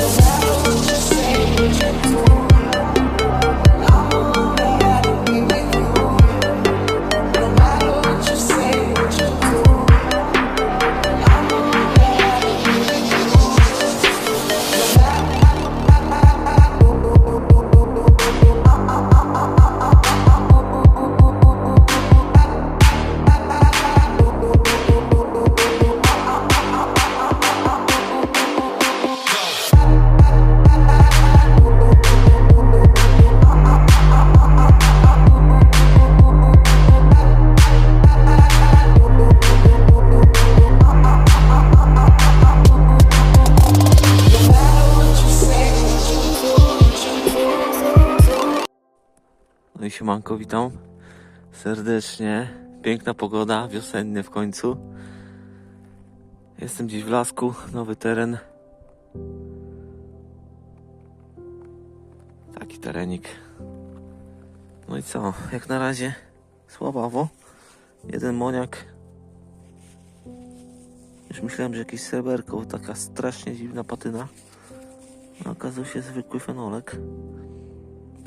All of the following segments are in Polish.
No siemanko, witam serdecznie. Piękna pogoda, wiosennie w końcu. Jestem dziś w lasku, nowy teren. Taki terenik. No i co, jak na razie słabawo. Jeden moniak. Już myślałem, że jakieś sreberko, taka strasznie dziwna patyna. No, okazał się zwykły fenolek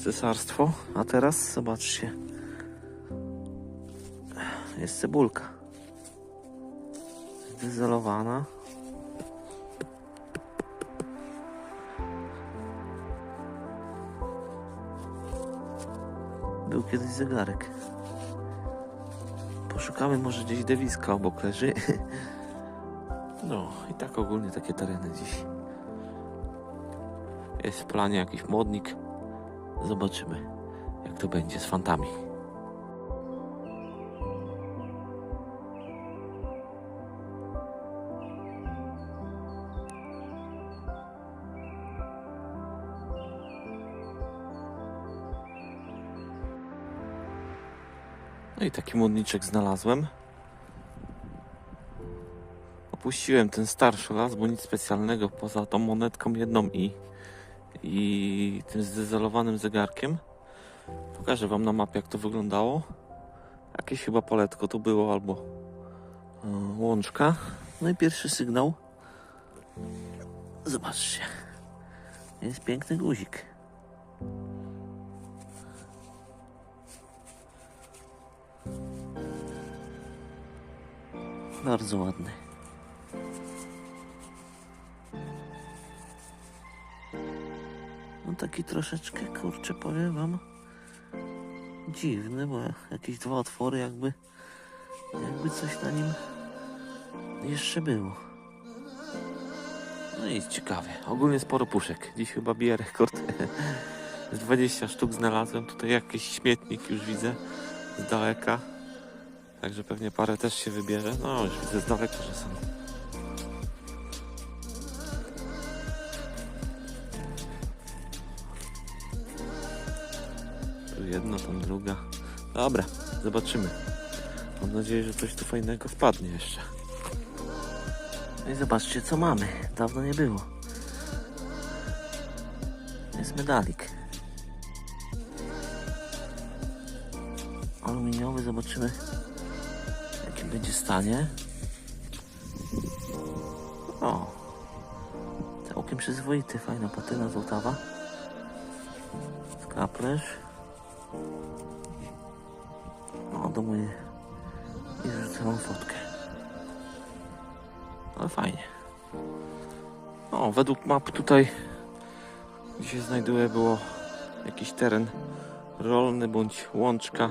cesarstwo. A teraz zobaczcie. Jest cebulka. Zdezelowana. Był kiedyś zegarek. Poszukamy może gdzieś dewiska obok leży. No i tak ogólnie takie tereny dziś. Jest w planie jakiś modnik. Zobaczymy, jak to będzie z fantami. No i taki modniczek znalazłem. Opuściłem ten starszy las, bo nic specjalnego poza tą monetką jedną i i tym zdezelowanym zegarkiem. Pokażę Wam na mapie, jak to wyglądało. Jakieś chyba poletko tu było, albo e, łączka. No i pierwszy sygnał. Zobaczcie. Jest piękny guzik. Bardzo ładny. No taki troszeczkę, kurczę, powiem wam, dziwny, bo jakieś dwa otwory jakby, jakby coś na nim jeszcze było. No i jest ciekawie. Ogólnie sporo puszek. Dziś chyba bije rekord. Z 20 sztuk znalazłem. Tutaj jakiś śmietnik już widzę z daleka. Także pewnie parę też się wybierze. No już widzę z daleka, że są. Tu jedna, tam druga. Dobra, zobaczymy. Mam nadzieję, że coś tu fajnego wpadnie jeszcze. No i zobaczcie, co mamy. Dawno nie było. Jest medalik. Aluminiowy, zobaczymy jakim będzie stanie. O! Całkiem przyzwoity, fajna patyna złotawa. Skaplerz. Do mojej i wrzucę wam fotkę. Ale fajnie. O, według map tutaj, gdzie się znajduje, było jakiś teren rolny bądź łączka.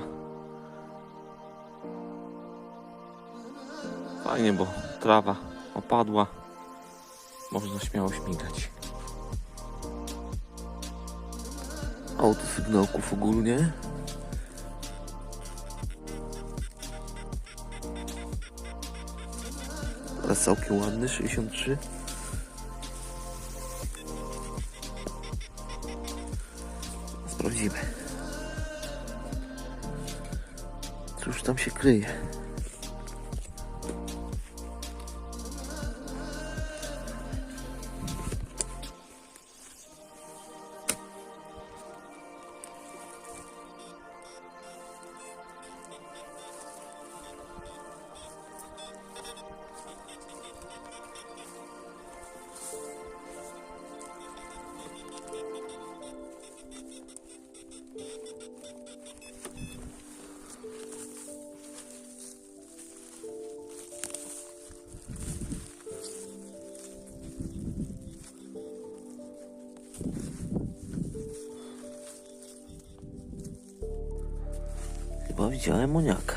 Fajnie, bo trawa opadła. Można śmiało śmigać. Autosygnałków ogólnie. Teraz całkiem ładny, 63. Sprawdzimy. Cóż tam się kryje? Chyba widziałem moniaka.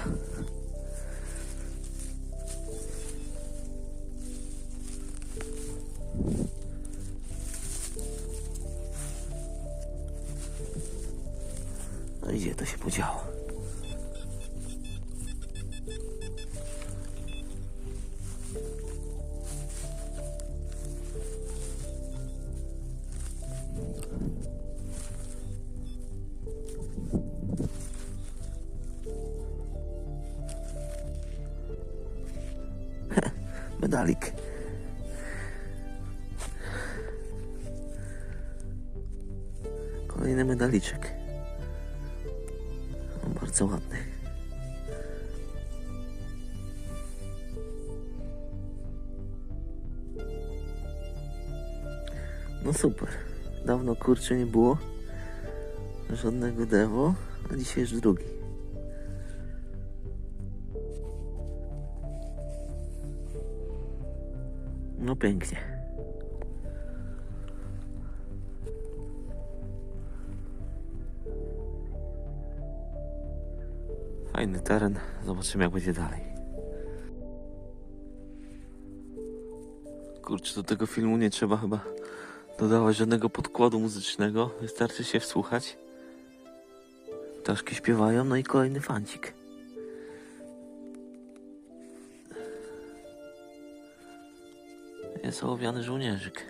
Medalik. Kolejny medaliczek. Bardzo ładny. No super. Dawno kurczę nie było. Żadnego dewo, a dzisiaj już drugi. No pięknie. Fajny teren. Zobaczymy jak będzie dalej. Kurczę, do tego filmu nie trzeba chyba dodawać żadnego podkładu muzycznego. Wystarczy się wsłuchać. Ptaszki śpiewają, no i kolejny fancik. Jest ołowiany żołnierzyk.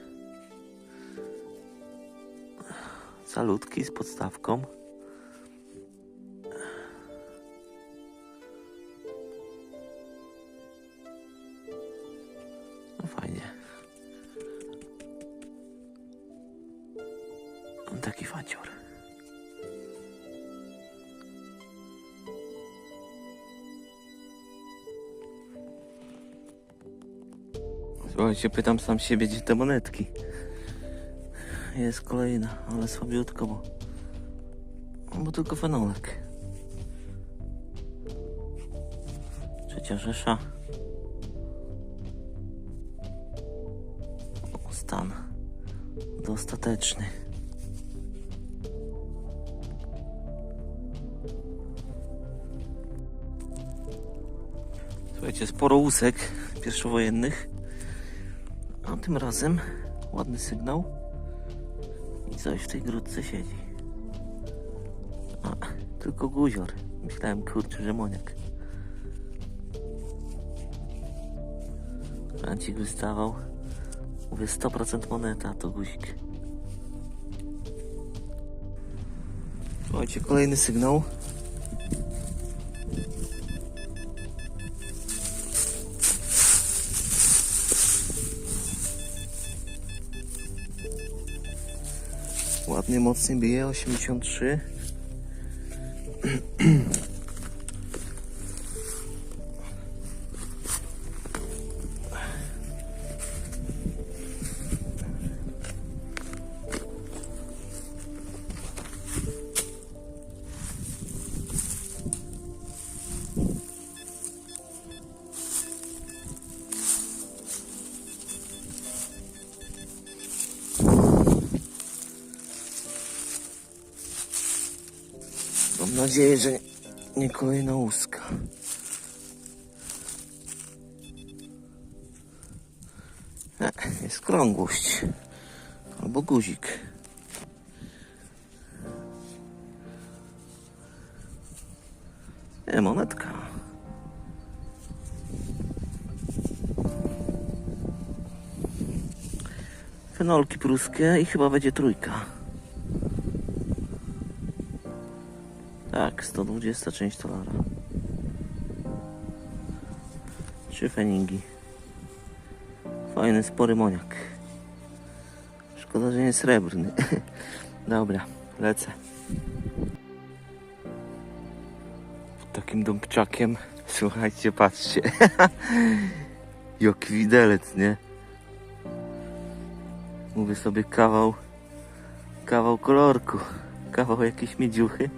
Salutki z podstawką. Słuchajcie, pytam sam siebie, gdzie te monetki. Jest kolejna, ale słabiutko, bo... Bo tylko fenolek. Trzecia Rzesza. Stan dostateczny. Słuchajcie, sporo łusek pierwszowojennych. Tym razem ładny sygnał i coś w tej grudce siedzi. A, tylko guzior. Myślałem, kurczę, że moniak. Francik wystawał. Mówię 100% moneta, to guzik. Słuchajcie, kolejny sygnał. Mocnie bije, 83. nadzieję, że nie kolejna łuska. E, Jest krągłość. Albo guzik. Nie, monetka. Fenolki pruskie i chyba będzie trójka. Tak, 120 część dolara. Trzy feningi. Fajny, spory moniak. Szkoda, że nie srebrny. Dobra, lecę. Takim dąbczakiem. Słuchajcie, patrzcie. Jaki widelec, nie? Mówię sobie kawał, kawał kolorku, kawał jakiejś miedziuchy.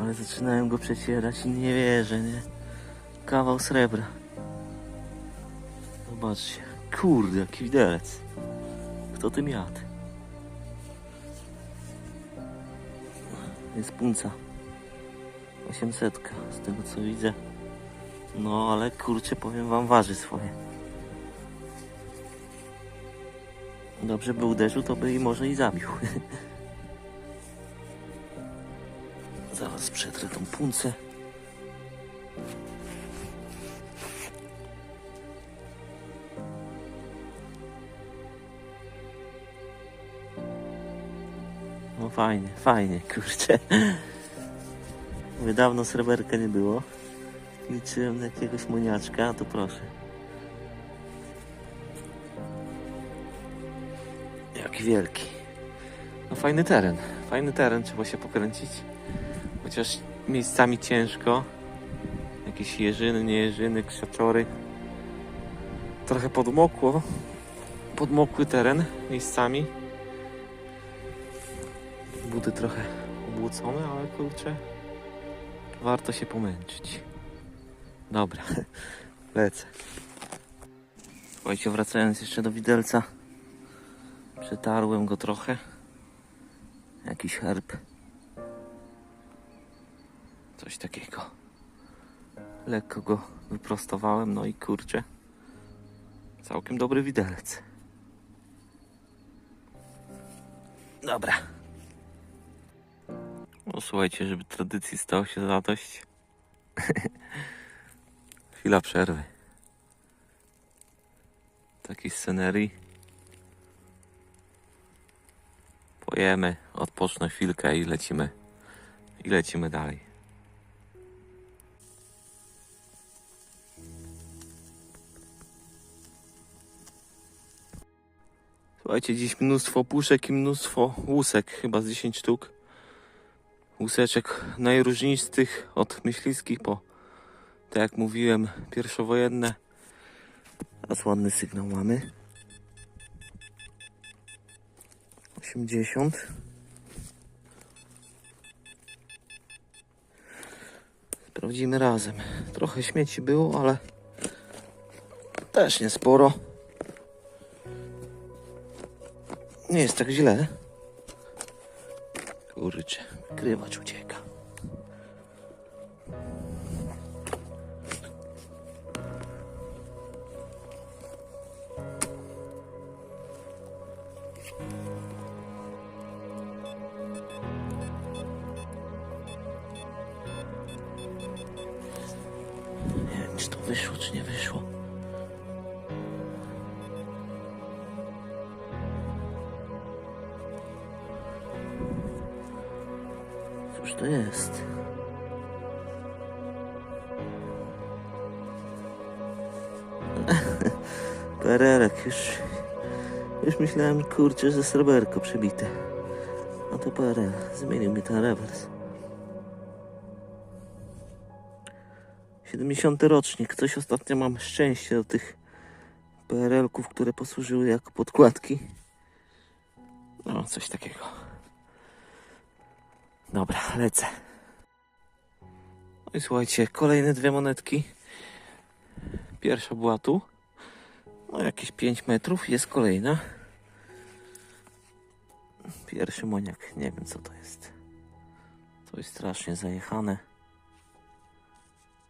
Ale zaczynają go przecierać i nie wierzę, nie? Kawał srebra. Zobaczcie. Kurde, jaki widelec. Kto tym jadł? Jest punca. 800 z tego co widzę. No ale kurczę, powiem wam, waży swoje. Dobrze by uderzył, to by i może i zabił. Zaraz przetrę tą puncę. No fajnie, fajnie, kurczę. Mówię, dawno sreberka nie było. Liczyłem na jakiegoś moniaczka, a to proszę. Jaki wielki. No fajny teren, fajny teren, trzeba się pokręcić. Chociaż miejscami ciężko. Jakieś jeżyny, nie jeżyny, krzaczory. Trochę podmokło. Podmokły teren miejscami. Buty trochę obłocone, ale kurczę, warto się pomęczyć. Dobra, lecę. Słuchajcie, wracając jeszcze do widelca, przetarłem go trochę. Jakiś herb. Coś takiego. Lekko go wyprostowałem, no i kurczę, całkiem dobry widelec. Dobra. No słuchajcie, żeby tradycji stało się zadość. Chwila przerwy. Takiej scenerii. Pojemy, odpocznę chwilkę i lecimy. I lecimy dalej. Słuchajcie, dziś mnóstwo puszek i mnóstwo łusek, chyba z 10 sztuk łuseczek najróżnistych, od myśliwskich po, tak jak mówiłem, pierwszowojenne. Teraz ładny sygnał mamy. 80. Sprawdzimy razem. Trochę śmieci było, ale też nie Nie jest tak źle. Kurczę, krywacz ucieka. To jest? Perelek, już, już myślałem, kurczę, że sreberko przebite. A to PRL, zmienił mi ten rewers. 70 rocznik, coś ostatnio mam szczęście do tych PRL-ków, które posłużyły jako podkładki. No, coś takiego. Dobra, lecę. No i słuchajcie, kolejne dwie monetki. Pierwsza była tu. No jakieś 5 metrów, jest kolejna. Pierwszy moniak, nie wiem co to jest. To jest strasznie zajechane.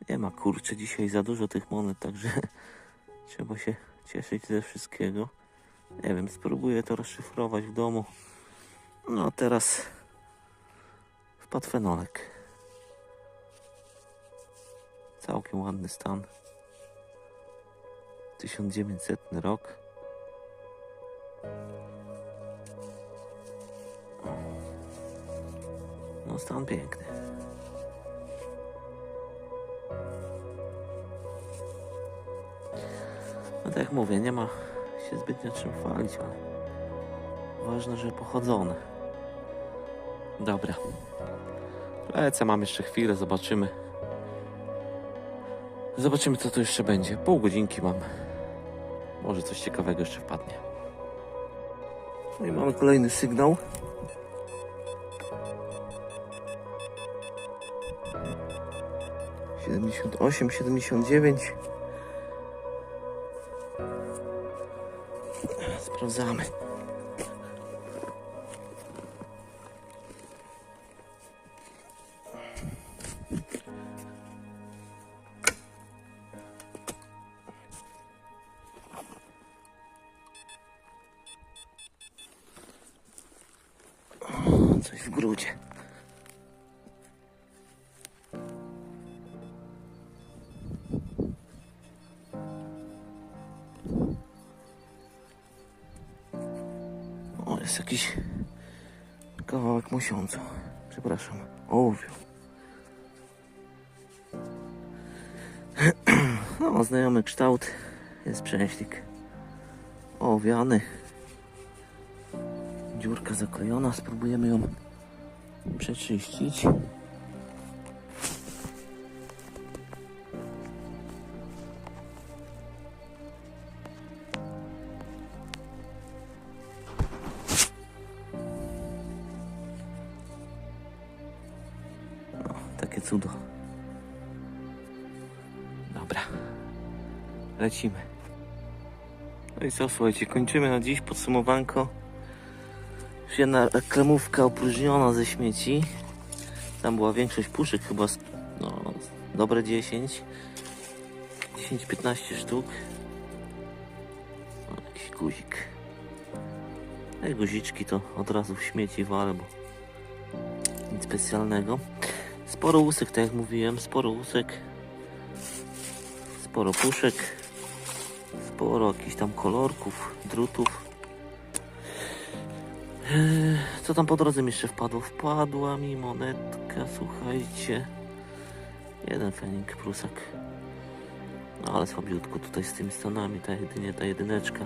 Nie ma kurczę dzisiaj za dużo tych monet, także trzeba się cieszyć ze wszystkiego. Nie wiem, spróbuję to rozszyfrować w domu. No a teraz wpadł fenolek. Całkiem ładny stan. 1900 rok. No stan piękny. No tak jak mówię, nie ma się zbytnio czym chwalić, ale ważne, że pochodzone. Dobra. Lecę, mam jeszcze chwilę, zobaczymy. Zobaczymy, co to jeszcze będzie. Pół godzinki mam. Może coś ciekawego jeszcze wpadnie. No i mamy kolejny sygnał. Siedemdziesiąt osiem, siedemdziesiąt dziewięć. Sprawdzamy. Jest jakiś kawałek mosiądzu. Przepraszam, ołowiu. No, znajomy kształt. Jest przęślik. Owiany. Dziurka zaklejona. Spróbujemy ją przeczyścić. No, takie cudo. Dobra. Lecimy. No i co, słuchajcie, kończymy na dziś podsumowanko. Już jedna kremówka opróżniona ze śmieci. Tam była większość puszek, chyba no, dobre 10. 10-15 sztuk. O, jakiś guzik. Te guziczki to od razu w śmieci walę, bo nic specjalnego. Sporo łusek, tak jak mówiłem, sporo łusek. Sporo puszek. Sporo jakichś tam kolorków, drutów. Eee, Co tam po drodze mi jeszcze wpadło? Wpadła mi monetka, słuchajcie. Jeden fenik prusak. No ale słabiutko tutaj z tymi stanami, ta jedynie ta jedyneczka.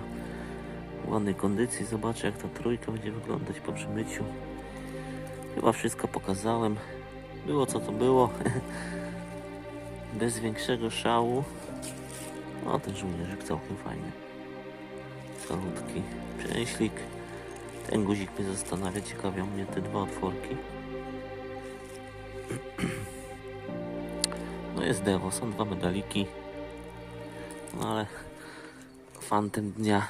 W ładnej kondycji. Zobaczę jak ta trójka będzie wyglądać po przymyciu. Chyba wszystko pokazałem. Było co to było. Bez większego szału. O, ten żołnierzyk całkiem fajny. Salutki. Przęślik. Ten guzik mnie zastanawia. Ciekawią mnie te dwa otworki. No jest dewo. Są dwa medaliki. No ale fantem dnia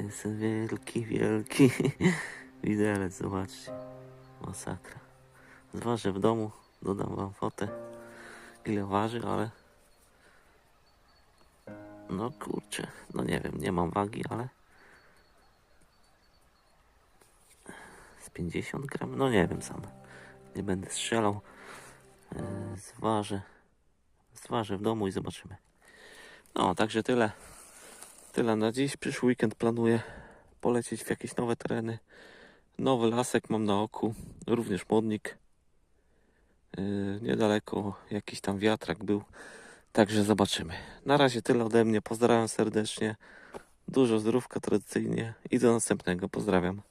jest wielki, wielki widelec. Zobaczcie. Masakra. Zważę w domu. Dodam wam fotę. Ile waży, ale no kurczę, no nie wiem, nie mam wagi, ale z 50 gram, no nie wiem sam. Nie będę strzelał. Yy, Zważę, zważę w domu i zobaczymy. No, także tyle. Tyle na dziś. Przyszły weekend planuję polecieć w jakieś nowe tereny. Nowy lasek mam na oku, również modnik. Yy, niedaleko jakiś tam wiatrak był. Także zobaczymy. Na razie tyle ode mnie. Pozdrawiam serdecznie. Dużo zdrówka tradycyjnie i do następnego. Pozdrawiam.